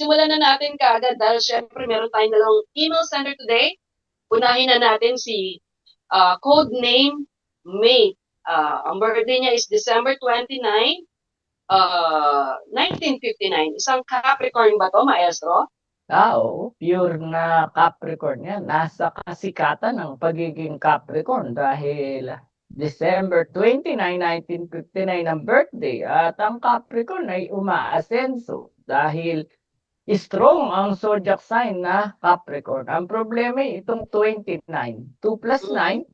simulan na natin kaagad dahil syempre meron tayong dalawang email sender today. Unahin na natin si uh, code name May. Uh, ang birthday niya is December 29, uh, 1959. Isang Capricorn ba to, maestro? Tao, pure na Capricorn yan. Nasa kasikatan ng pagiging Capricorn dahil December 29, 1959 ang birthday at ang Capricorn ay umaasenso dahil strong ang zodiac sign na Capricorn. Ang problema ay itong 29. 2 plus 9,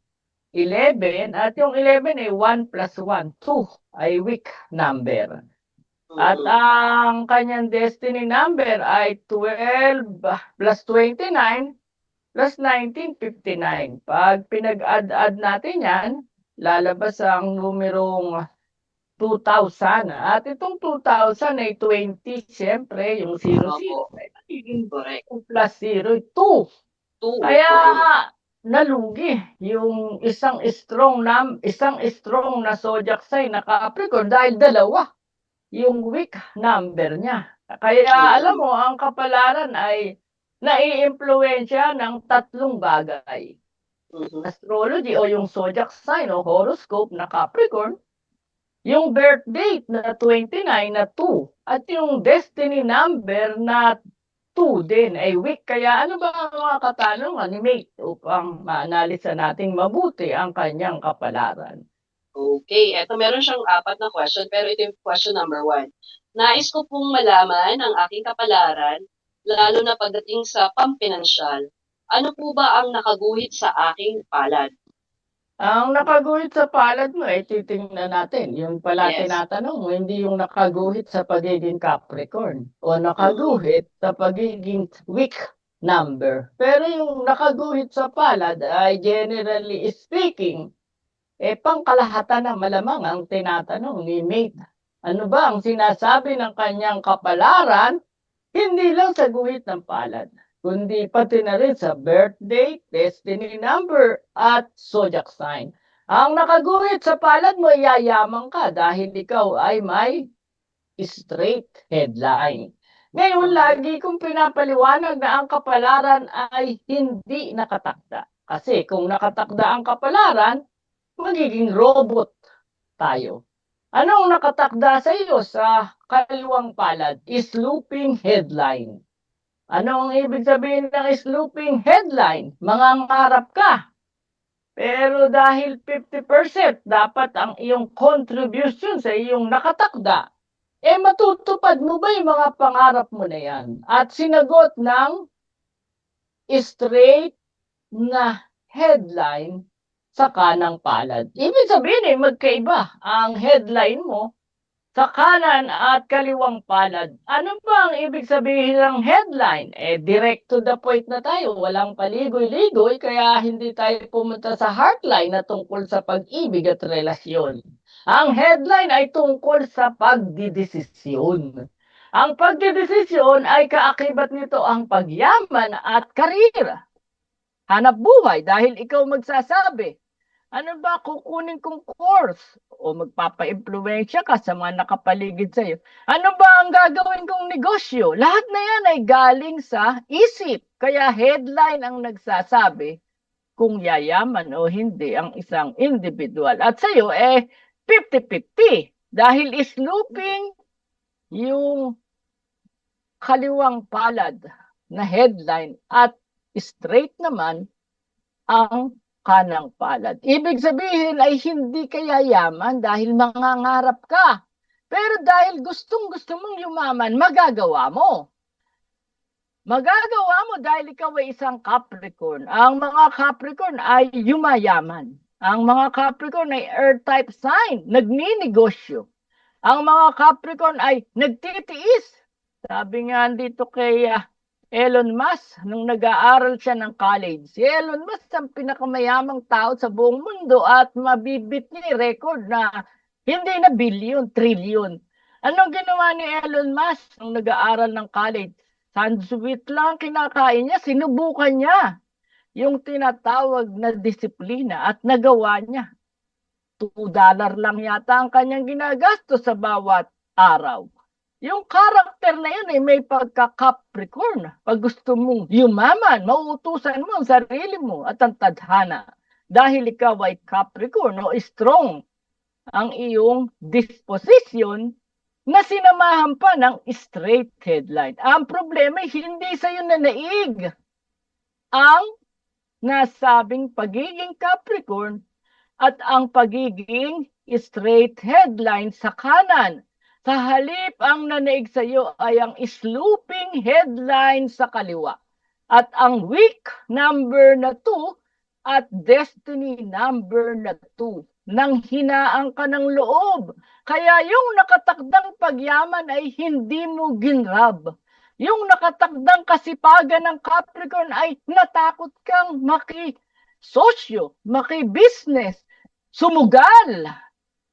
11 at yung 11 ay 1 plus 1, 2 ay weak number. At Mm. ang kanyang destiny number ay 12 plus 29 plus 1959. Pag pinag-add-add natin yan, lalabas ang numerong 2,000. At itong 2,000 ay 20, siyempre, yung 0, Opo. 0 ay magiging Correct. 2 plus 0, 2. Two. Kaya nalugi yung isang strong nam isang strong na zodiac sign na Capricorn dahil dalawa yung weak number niya. Kaya alam mo, ang kapalaran ay nai-impluensya ng tatlong bagay. Mhm. Astrology o yung zodiac sign o horoscope na Capricorn, yung birth date na 29 na 2, at yung destiny number na 2 din ay weak. Kaya ano ba ang mga katanungan ni Mate upang maanalisa nating mabuti ang kanyang kapalaran? Okay, eto meron siyang apat na question, pero ito yung question number one. Nais ko pong malaman ang aking kapalaran, lalo na pagdating sa pampinansyal. Ano po ba ang nakaguhit sa aking palad? Ang nakaguhit sa palad mo, eh, titingnan natin. Yung pala Yes. tinatanong mo, hindi yung nakaguhit sa pagiging Capricorn o nakaguhit sa pagiging weak number. Pero yung nakaguhit sa palad ay generally speaking, eh pangkalahatan na malamang ang tinatanong ni Mate. Ano ba ang sinasabi ng kanyang kapalaran? Hindi lang sa guhit ng palad kundi pati na rin sa birth date, destiny number, at zodiac sign. Ang nakaguhit sa palad mo, yayaman ka dahil ikaw ay may straight headline. Ngayon, lagi kong pinapaliwanag na ang kapalaran ay hindi nakatakda. Kasi kung nakatakda ang kapalaran, magiging robot tayo. Anong nakatakda sa iyo sa kaliwang palad? Is looping headline. Ano ang ibig sabihin ng slooping headline? Mangangarap ka. Pero dahil 50% dapat ang iyong contribution sa iyong nakatakda, eh matutupad mo ba yung mga pangarap mo na yan? At sinagot ng straight na headline sa kanang palad. Ibig sabihin eh, magkaiba ang headline mo sa kanan at kaliwang palad. Ano ba ang ibig sabihin ng headline? Eh, direct to the point na tayo. Walang paligoy-ligoy, kaya hindi tayo pumunta sa heartline na tungkol sa pag-ibig at relasyon. Ang headline ay tungkol sa pagdidesisyon. Ang pagdidesisyon ay kaakibat nito ang pagyaman at karir. Hanap buhay dahil ikaw magsasabi, ano ba kukunin kong course? O magpapa-impluensya ka sa mga nakapaligid sa iyo. Ano ba ang gagawin kong negosyo? Lahat na yan ay galing sa isip. Kaya headline ang nagsasabi kung yayaman o hindi ang isang individual. At sa iyo, eh, 50-50. Dahil is looping yung kaliwang palad na headline at straight naman ang kanang palad. Ibig sabihin ay hindi ka yayaman dahil mangangarap ka. Pero dahil gustong gusto mong yumaman, magagawa mo. Magagawa mo dahil ikaw ay isang Capricorn. Ang mga Capricorn ay yumayaman. Ang mga Capricorn ay earth type sign, nagninegosyo. Ang mga Capricorn ay nagtitiis. Sabi nga dito kay ah, Elon Musk, nung nag-aaral siya ng college, si Elon Musk ang pinakamayamang tao sa buong mundo at mabibit niya record na hindi na billion, trillion. Anong ginawa ni Elon Musk nung nag-aaral ng college? Sandwich lang kinakain niya, sinubukan niya yung tinatawag na disiplina at nagawa niya. 2 dollar lang yata ang kanyang ginagastos sa bawat araw. Yung character na yun ay may pagka-Capricorn. Pag gusto mong yumaman, mauutusan mo ang sarili mo at ang tadhana. Dahil ikaw ay Capricorn o strong ang iyong disposition na sinamahan pa ng straight headline. Ang problema ay hindi sa iyo na naig ang nasabing pagiging Capricorn at ang pagiging straight headline sa kanan. Sa halip, ang nanaig sa iyo ay ang slooping headline sa kaliwa. At ang week number na 2 at destiny number na 2 nang hinaan ka ng loob. Kaya yung nakatakdang pagyaman ay hindi mo ginrab. Yung nakatakdang kasipagan ng Capricorn ay natakot kang maki-sosyo, maki-business, sumugal.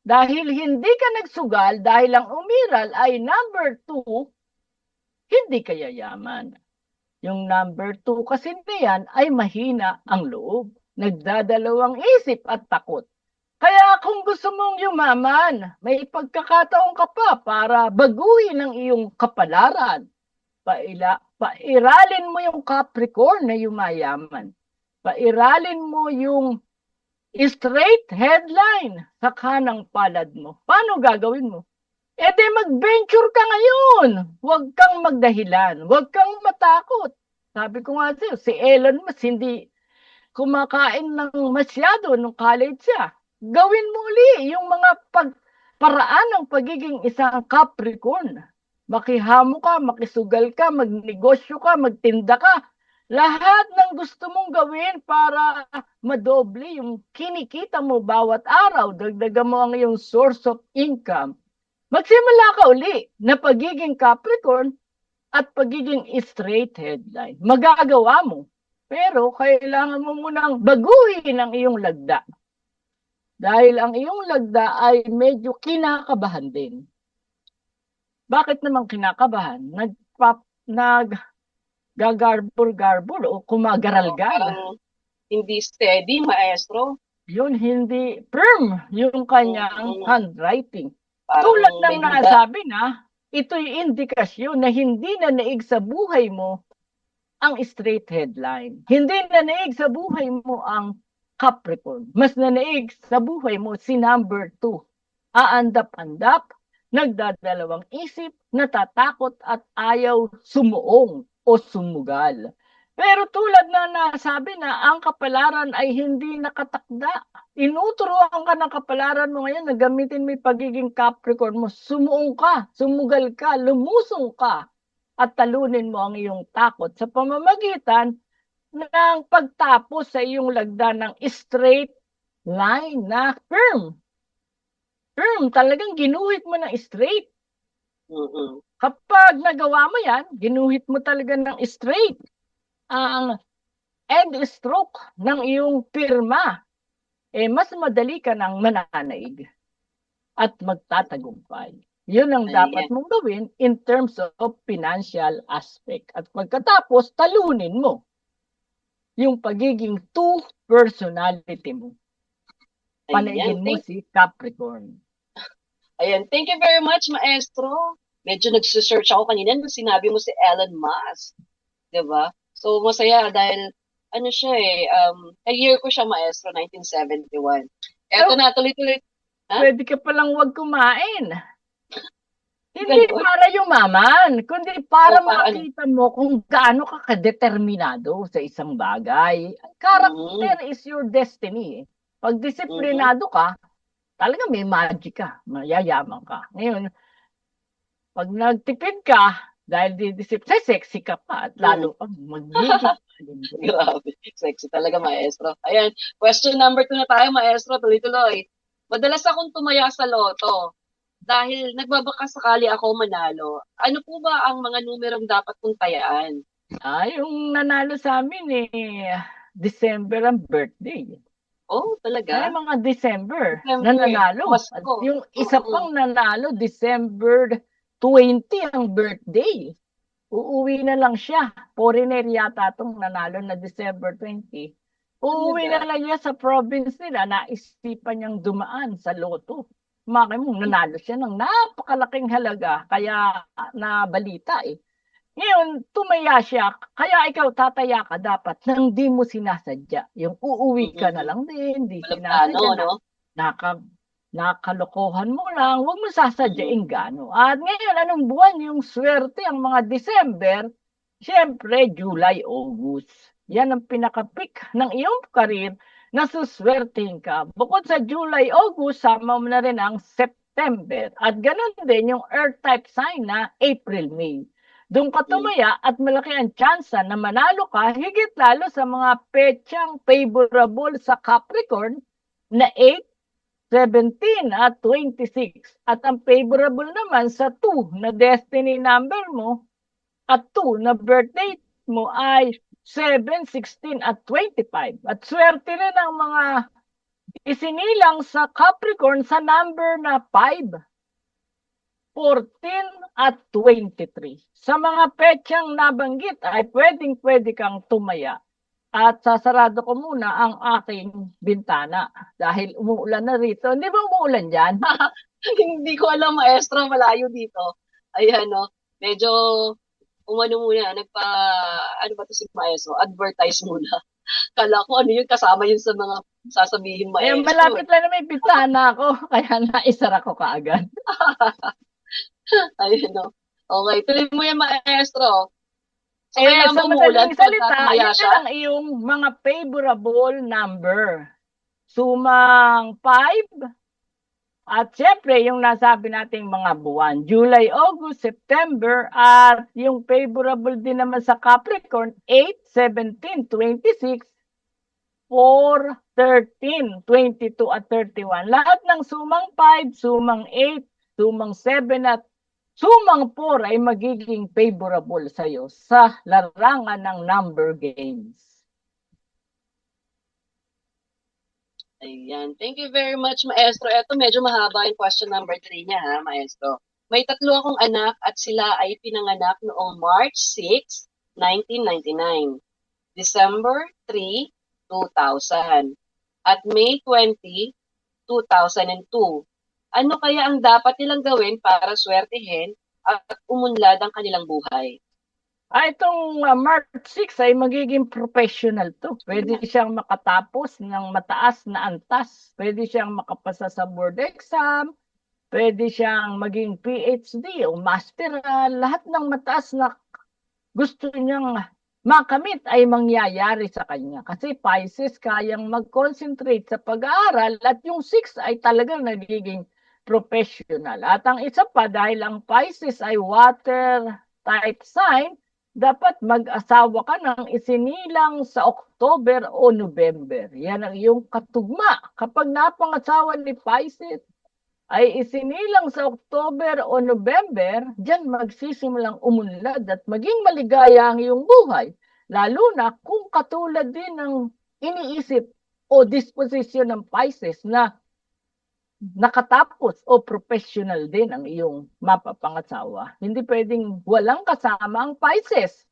Dahil hindi ka nagsugal, dahil ang umiral ay number two, hindi ka yayaman. Yung number two kasi niyan ay mahina ang loob. Nagdadalawang isip at takot. Kaya kung gusto mong yumaman, may pagkakataon ka pa para baguhin ang iyong kapalaran. Paila, pairalin mo yung Capricorn na yumayaman. Pairalin mo yung straight headline sa kanang palad mo. Paano gagawin mo? E di mag-venture ka ngayon. Huwag kang magdahilan. Huwag kang matakot. Sabi ko nga sa'yo, si Elon Musk hindi kumakain ng masyado nung college siya. Gawin mo uli yung mga pag paraan ng pagiging isang Capricorn. Makihamo ka, makisugal ka, magnegosyo ka, magtinda ka. Lahat ng gusto mong gawin para madoble yung kinikita mo bawat araw, dagdagan mo ang iyong source of income. Magsimula ka uli na pagiging Capricorn at pagiging straight headline. Magagawa mo. Pero kailangan mo munang baguhin ang iyong lagda. Dahil ang iyong lagda ay medyo kinakabahan din. Bakit naman kinakabahan? Nagpap, nag gagarbol-garbol o kumagaral-gal. Hindi steady, maestro. Yun, hindi firm yung kanyang handwriting. Parang Tulad ng nasabi na, ito'y indikasyon na hindi na naig sa buhay mo ang straight headline. Hindi na naig sa buhay mo ang Capricorn. Mas nanaig sa buhay mo si number two. Aandap-andap, nagdadalawang isip, natatakot at ayaw sumuong o sumugal. Pero tulad na nasabi na ang kapalaran ay hindi nakatakda. Inuturuan ka ng kapalaran mo ngayon na gamitin mo yung pagiging Capricorn mo. Sumuong ka, sumugal ka, lumusong ka at talunin mo ang iyong takot sa pamamagitan ng pagtapos sa iyong lagda ng straight line na firm. Firm, talagang ginuhit mo ng straight. Mm-mm. Kapag nagawa mo yan, ginuhit mo talaga ng straight ang end stroke ng iyong pirma, eh mas madali ka nang mananaig at magtatagumpay. Yun ang Ayan. dapat mong gawin in terms of financial aspect. At pagkatapos, talunin mo yung pagiging two personality mo. Panaigin mo si Capricorn. ayan. Thank you very much, maestro. Medyo nagsisearch ako kanina nung sinabi mo si Elon Musk. 'Di ba? So, masaya dahil ano siya eh, um, year ko siya maestro, 1971. Eto Oh. na, tuloy-tuloy. Ha? Pwede ka palang wag kumain. Hindi Ganun. para yumaman, kundi para O, para ano? makita mo kung gaano ka kadeterminado sa isang bagay. Character is your destiny. eh. Pag disiplinado ka, talaga may magic ka, mayayaman ka. Ngayon, pag nagtipid ka, dahil didisip, sa sexy ka pa at lalo kang magiging Grabe. Sexy talaga, maestro. Ayan. Question number two na tayo, maestro. Tuloy-tuloy. Madalas akong tumaya sa loto. Dahil nagbabaka sakali ako manalo. Ano po ba ang mga numerong dapat kong tayaan? Ah, yung nanalo sa amin eh, December ang birthday. Oh, Ay, talaga? mga December, December, na nanalo. At yung isa pang nanalo, December 20 ang birthday. Uuwi na lang siya. Foreigner yata itong nanalo na December 20. Uuwi na lang niya sa province nila. Naisipan niyang dumaan sa loto. maki mo, nanalo siya ng napakalaking halaga, kaya na balita eh. Ngayon, tumaya siya, kaya ikaw tataya ka dapat nang di mo sinasadya. Yung uuwi ka na lang din, di Walang sinasadya plano, na no? naka, nakalokohan mo lang, huwag mo sasadyain gano. At ngayon, anong buwan yung swerte, ang mga December, Siyempre, July, August. Yan ang pinaka-peak ng iyong karir na suswertehin ka. Bukod sa July, August, sama mo na rin ang September. At ganun din yung earth type sign na April, May. Doon ka tumaya at malaki ang tsansa na manalo ka, higit lalo sa mga petsang favorable sa Capricorn na 8, 17 at 26. At ang favorable naman sa 2 na destiny number mo at 2 na birthday mo ay 7, 16 at 25. At swerte rin ang mga isinilang sa Capricorn sa number na 5, 14 at 23. Sa mga petsang nabanggit ay pwedeng pwede kang tumaya. At sasarado ko muna ang aking bintana dahil umuulan na rito. Hindi ba umuulan dyan? Hindi ko alam, maestro, malayo dito. Ayan, no? Medyo, umano muna, nagpa, ano ba to si maestro? Advertise muna. Kala ko ano yun, kasama yun sa mga sasabihin Eh, maestro. malapit lang na may bintana ko, kaya naisara ko kaagad. Ayun, no? Okay, tuloy mo yan, maestro. So, Eh, umuulan, madaling so salita, siya. ang iyong mga favorable number. Sumang 5, at syempre, yung nasabi nating mga buwan, July, August, September, at yung favorable din naman sa Capricorn, 8, 17, 26, 4, 13, 22 at 31. Lahat ng sumang 5, sumang 8, sumang 7 at sumang 4 ay magiging favorable sa iyo sa larangan ng number games. Ayan. Thank you very much, maestro. Ito medyo mahaba yung question number 3 niya, ha, maestro. May tatlo akong anak at sila ay pinanganak noong March 6, 1999, December 3, 2000, at May 20, 2002. Ano kaya ang dapat nilang gawin para swertihin at umunlad ang kanilang buhay? Ah, itong uh, March 6 ay magiging professional to. Pwede siyang makatapos ng mataas na antas. Pwede siyang makapasa sa board exam. Pwede siyang maging PhD o masteral. Lahat ng mataas na gusto niyang makamit ay mangyayari sa kanya. Kasi Pisces kayang mag-concentrate sa pag-aaral at yung 6 ay talagang nagiging professional. At ang isa pa, dahil ang Pisces ay water type sign, dapat mag-asawa ka ng isinilang sa October o November. Yan ang iyong katugma. Kapag napangasawa ni Pisces ay isinilang sa October o November, diyan magsisimulang umunlad at maging maligaya ang iyong buhay. Lalo na kung katulad din ng iniisip o disposition ng Pisces na nakatapos o professional din ang iyong mapapangasawa. Hindi pwedeng walang kasama ang Pisces.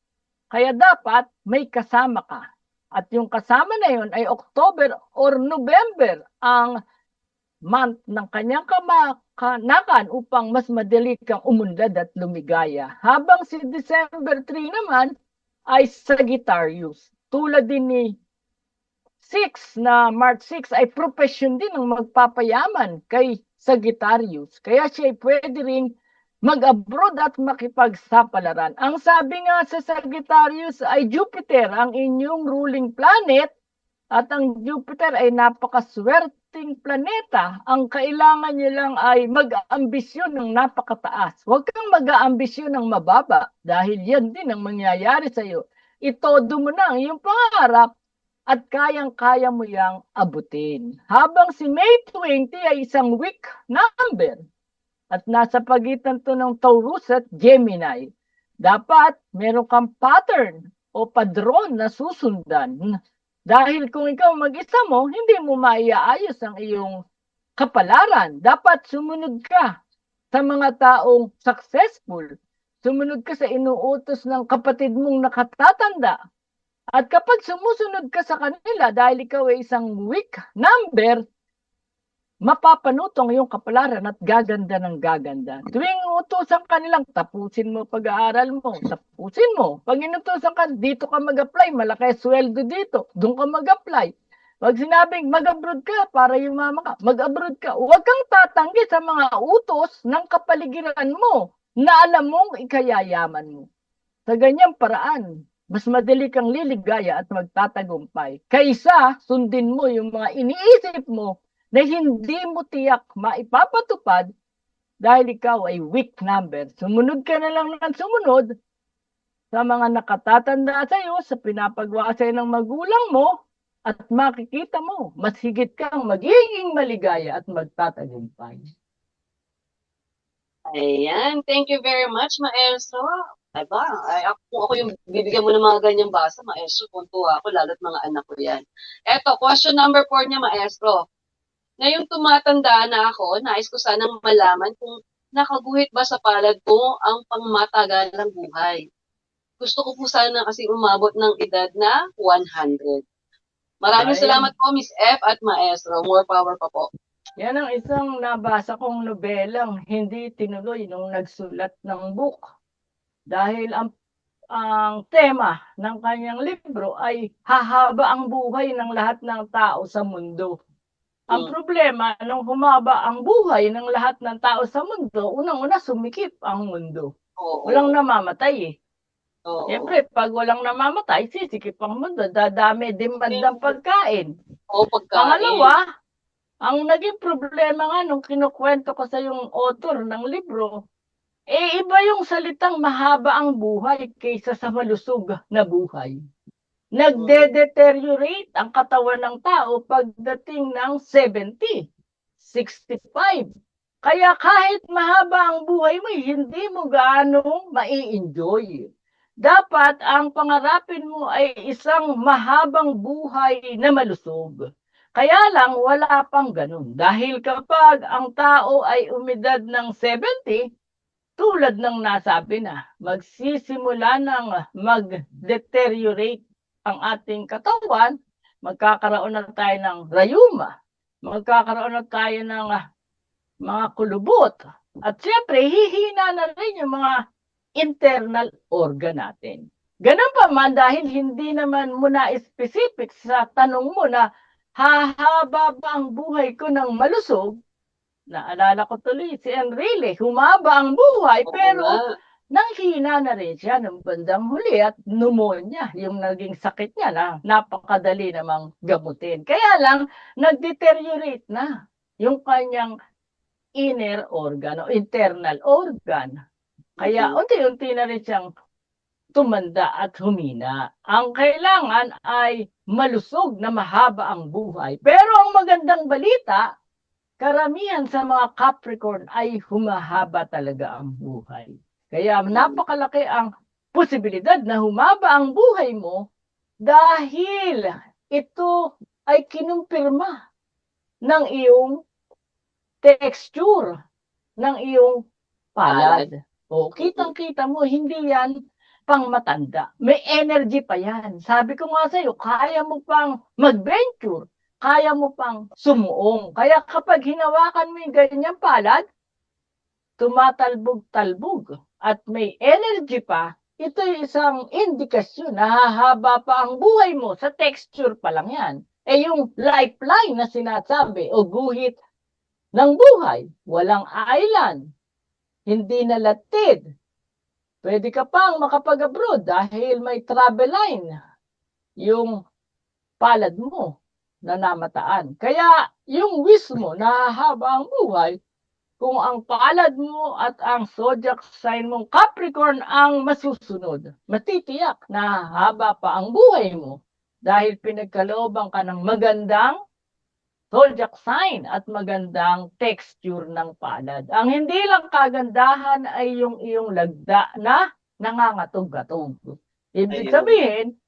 Kaya dapat may kasama ka. At yung kasama na yun ay October or November ang month ng kanyang kamakanakan upang mas madali kang umundad at lumigaya. Habang si December 3 naman ay Sagittarius. Tulad din ni 6 na March 6 ay profession din ng magpapayaman kay Sagittarius. Kaya siya ay pwede ring mag-abroad at makipagsapalaran. Ang sabi nga sa Sagittarius ay Jupiter ang inyong ruling planet at ang Jupiter ay napakaswerteng planeta. Ang kailangan niya lang ay mag-ambisyon ng napakataas. Huwag kang mag-aambisyon ng mababa dahil yan din ang mangyayari sa iyo. Itodo mo na ang iyong pangarap at kayang-kaya mo yang abutin. Habang si May 20 ay isang weak number at nasa pagitan to ng Taurus at Gemini. Dapat meron kang pattern o padron na susundan. Dahil kung ikaw mag-isa mo, hindi mo maiaayos ang iyong kapalaran. Dapat sumunod ka sa mga taong successful. Sumunod ka sa inuutos ng kapatid mong nakatatanda. At kapag sumusunod ka sa kanila dahil ikaw ay isang weak number, mapapanutong yung kapalaran at gaganda ng gaganda. Tuwing utusan ka nilang, tapusin mo pag-aaral mo, tapusin mo. Pag inutusan ka, dito ka mag-apply, malaki sweldo dito, doon ka mag-apply. Pag sinabing mag-abroad ka para yumama ka, mag-abroad ka. Huwag kang tatanggi sa mga utos ng kapaligiran mo na alam mong ikayayaman mo. Sa ganyang paraan, mas madali kang liligaya at magtatagumpay. Kaysa sundin mo yung mga iniisip mo na hindi mo tiyak maipapatupad dahil ikaw ay weak number. Sumunod ka na lang ng sumunod sa mga nakatatanda sa iyo, sa pinapagawa sa'yo ng magulang mo, at makikita mo, mas higit kang magiging maligaya at magtatagumpay. Ayan, thank you very much, Maestro. Aba, ay, ako, kung ako yung bibigyan mo ng mga ganyang basa, Maestro, puntuwa ako, lalo't mga anak ko yan. Eto, question number four niya, Maestro. Ngayong tumatanda na ako, nais ko sanang malaman kung nakaguhit ba sa palad ko ang pangmatagalang buhay. Gusto ko po sana kasi umabot ng edad na 100. Maraming Ayan. salamat po, Miss F at Maestro. More power pa po. Yan ang isang nabasa kong nobelang hindi tinuloy nung nagsulat ng book. Dahil ang ang tema ng kanyang libro ay hahaba ang buhay ng lahat ng tao sa mundo. Ang Mm. problema, nung humaba ang buhay ng lahat ng tao sa mundo, unang-una sumikip ang mundo. Oo. Walang namamatay eh. Oo. Siyempre, pag walang namamatay, sisikip ang mundo. Dadami demand ng pagkain. Oo, pagkain. Pangalawa, ang naging problema nga nung kinukwento ko sa yung author ng libro, eh iba yung salitang mahaba ang buhay kaysa sa malusog na buhay. Nagde-deteriorate ang katawan ng tao pagdating ng 70, 65. Kaya kahit mahaba ang buhay mo, hindi mo gaano mai-enjoy. Dapat ang pangarapin mo ay isang mahabang buhay na malusog. Kaya lang wala pang ganun. Dahil kapag ang tao ay umidad ng 70, tulad ng nasabi na, magsisimula ng mag-deteriorate ang ating katawan, magkakaroon na tayo ng rayuma, magkakaroon na tayo ng ah, mga kulubot. At siyempre, hihina na rin yung mga internal organ natin. Ganun pa man dahil hindi naman muna specific sa tanong mo na hahaba ba buhay ko ng malusog? Naalala ko tuloy si Enrile, humaba ang buhay Oo pero nga. nanghina na rin siya ng bandang huli at pneumonia, yung naging sakit niya na napakadali namang gamutin. Kaya lang, nag-deteriorate na yung kanyang inner organ o internal organ. Kaya Mhm. unti-unti na rin siyang tumanda at humina. Ang kailangan ay malusog na mahaba ang buhay. Pero ang magandang balita, karamihan sa mga Capricorn ay humahaba talaga ang buhay. Kaya napakalaki ang posibilidad na humaba ang buhay mo dahil ito ay kinumpirma ng iyong texture ng iyong palad. O, kitang-kita mo, hindi yan pang matanda. May energy pa yan. Sabi ko nga sa'yo, kaya mo pang mag-venture, kaya mo pang sumuong. Kaya kapag hinawakan mo yung ganyang palad, tumatalbog-talbog at may energy pa, ito isang indikasyon na hahaba pa ang buhay mo sa texture pa lang yan. Eh yung lifeline na sinasabi o guhit ng buhay, walang island, hindi nalatid. Pwede ka pang makapag-abroad dahil may travel line yung palad mo na namataan. Kaya yung wish mo na haba ang buhay, kung ang palad mo at ang zodiac sign mong Capricorn ang masusunod, matitiyak na haba pa ang buhay mo dahil pinagkalooban ka ng magandang zodiac sign at magandang texture ng palad. Ang hindi lang kagandahan ay yung iyong lagda na nangangatog-gatog. Ibig sabihin,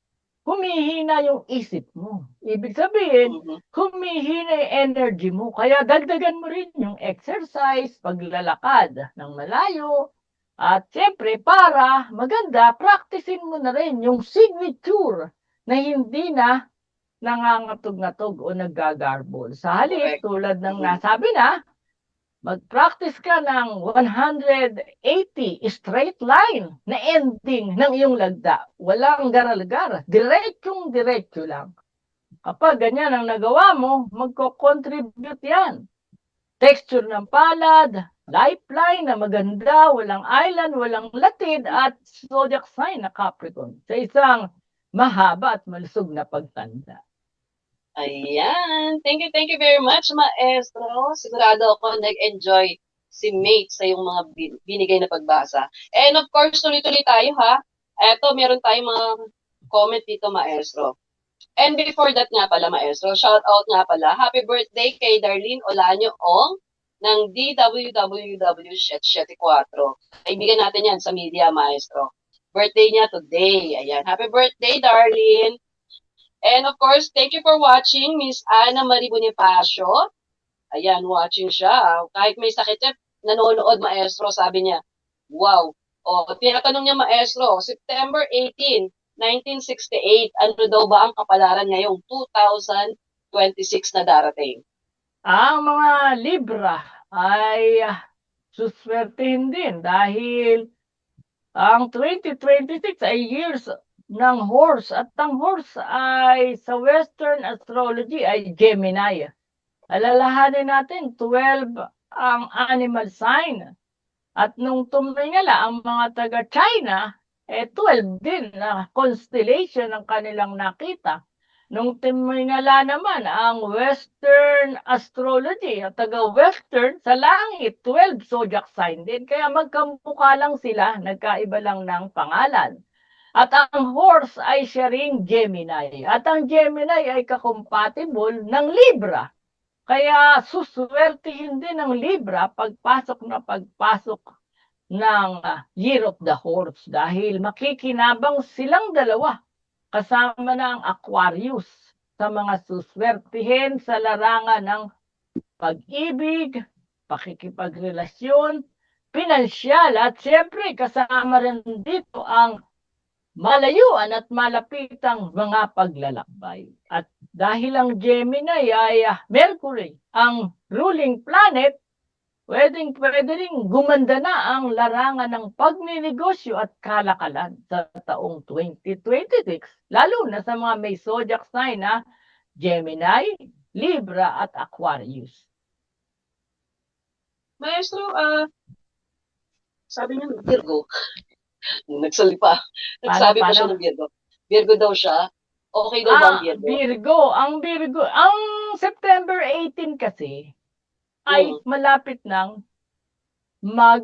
humihina yung isip mo. Ibig sabihin, Mhm. humihina yung energy mo. Kaya dagdagan mo rin yung exercise, paglalakad ng malayo. At siyempre, para maganda, practicein mo na rin yung signature na hindi na nangangatog-ngatog o naggagarbol. Sa halip, tulad ng Mhm. nasabi na, mag-practice ka ng 180 straight line na ending ng iyong lagda. Walang garal-gar. Diretsong diretso lang. Kapag ganyan ang nagawa mo, magko-contribute yan. Texture ng palad, lifeline na maganda, walang island, walang latid, at zodiac sign na Capricorn sa isang mahaba at malusog na pagtanda. Ayan. Thank you, thank you very much, maestro. Sigurado ako nag-enjoy si Mate sa yung mga bin- binigay na pagbasa. And of course, tuloy-tuloy tayo ha. Eto, meron tayong mga comment dito, maestro. And before that nga pala, maestro, shout out nga pala, happy birthday kay Darlene Olanyo Ong ng DWWW74. Kaibigan natin yan sa media, maestro. Birthday niya today. Ayan. Happy birthday, Darlene. And of course, thank you for watching, Miss Ana Marie Bonifacio. Ayan, watching siya. Kahit may sakit siya, nanonood, maestro, sabi niya, wow. O, tinatanong niya, maestro, September 18, 1968, ano daw ba ang kapalaran ngayong 2026 na darating? Ang mga Libra ay ah, suswertehin din dahil ang 2026 ay years ng horse at ang horse ay sa Western astrology ay Gemini. Alalahanin natin 12 ang animal sign at nung tumingala ang mga taga China eh 12 din na constellation ang kanilang nakita. Nung tumingala naman ang Western astrology at taga-Western sa langit, 12 zodiac sign din. Kaya magkamukha lang sila, nagkaiba lang ng pangalan. At ang horse ay siya ring Gemini. At ang Gemini ay kakompatible ng Libra. Kaya suswertihin din ng Libra pagpasok na pagpasok ng ah, Year of the Horse dahil makikinabang silang dalawa kasama na ang Aquarius sa mga suswertihin sa larangan ng pag-ibig, pakikipagrelasyon, pinansyal at siyempre kasama rin dito ang malayuan at malapitang mga paglalakbay. At dahil ang Gemini ay ah, Mercury, ang ruling planet, pwedeng pwede rin gumanda na ang larangan ng pagninegosyo at kalakalan sa taong 2026, lalo na sa mga may zodiac sign na Gemini, Libra at Aquarius. Maestro, ah, sabi niya, Virgo. Nagsalipa. Nagsabi pa Paano, siya paano? ng Virgo. Virgo daw siya. Okay daw ba ang Ah, Virgo? Virgo, ang Virgo, ang September 18 kasi ay Mm. malapit ng mag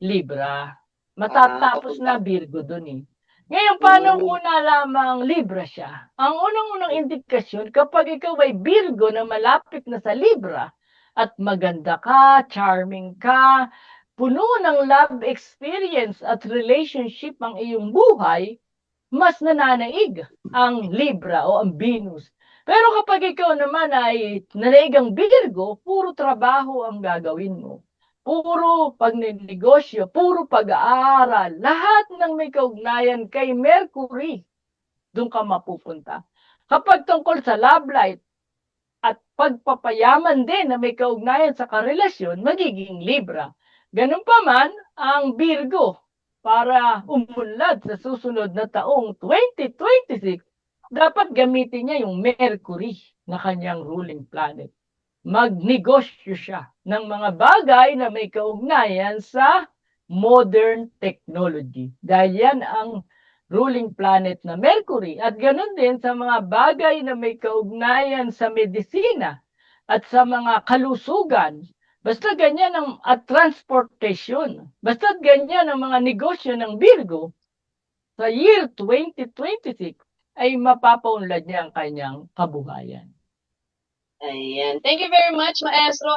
Libra. Matatapos Ah, na Virgo dun eh. Ngayon, paano Mm. mo lamang Libra siya? Ang unang-unang indikasyon, kapag ikaw ay Virgo na malapit na sa Libra, at maganda ka, charming ka, puno ng love experience at relationship ang iyong buhay, mas nananaig ang Libra o ang Venus. Pero kapag ikaw naman ay nanaig ang Virgo, puro trabaho ang gagawin mo. Puro pagnenegosyo, puro pag-aaral, lahat ng may kaugnayan kay Mercury, doon ka mapupunta. Kapag tungkol sa love life at pagpapayaman din na may kaugnayan sa karelasyon, magiging Libra. Ganun pa man ang Virgo para umunlad sa susunod na taong 2026, dapat gamitin niya yung Mercury na kanyang ruling planet. Magnegosyo siya ng mga bagay na may kaugnayan sa modern technology. Dahil yan ang ruling planet na Mercury. At ganun din sa mga bagay na may kaugnayan sa medisina at sa mga kalusugan. Basta ganyan ang at transportation. Basta ganyan ang mga negosyo ng Virgo. Sa year 2026 ay mapapaunlad niya ang kanyang kabuhayan. Ayan. Thank you very much, maestro.